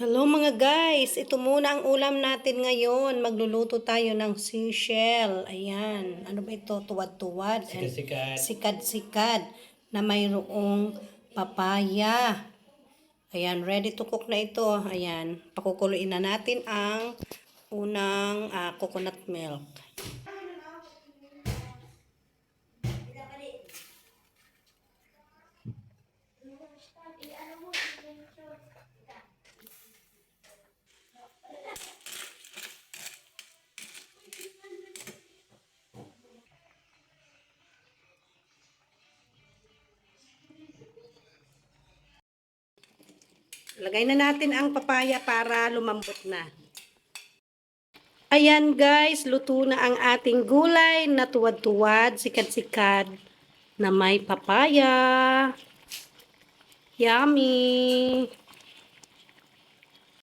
Hello mga guys, ito muna ang ulam natin ngayon. Magluluto tayo ng seashell. Ayan, ano ba ito? Tuwad-tuwad. Sikat-sikat. Sikad-sikad na mayroong papaya. Ayan, ready to cook na ito. Ayan, pakukuluin na natin ang unang ah, coconut milk. Lagay na natin ang papaya para lumambot na. Ayan guys, luto na ang ating gulay na tuwad-tuwad, sikad-sikad na may papaya. Yummy!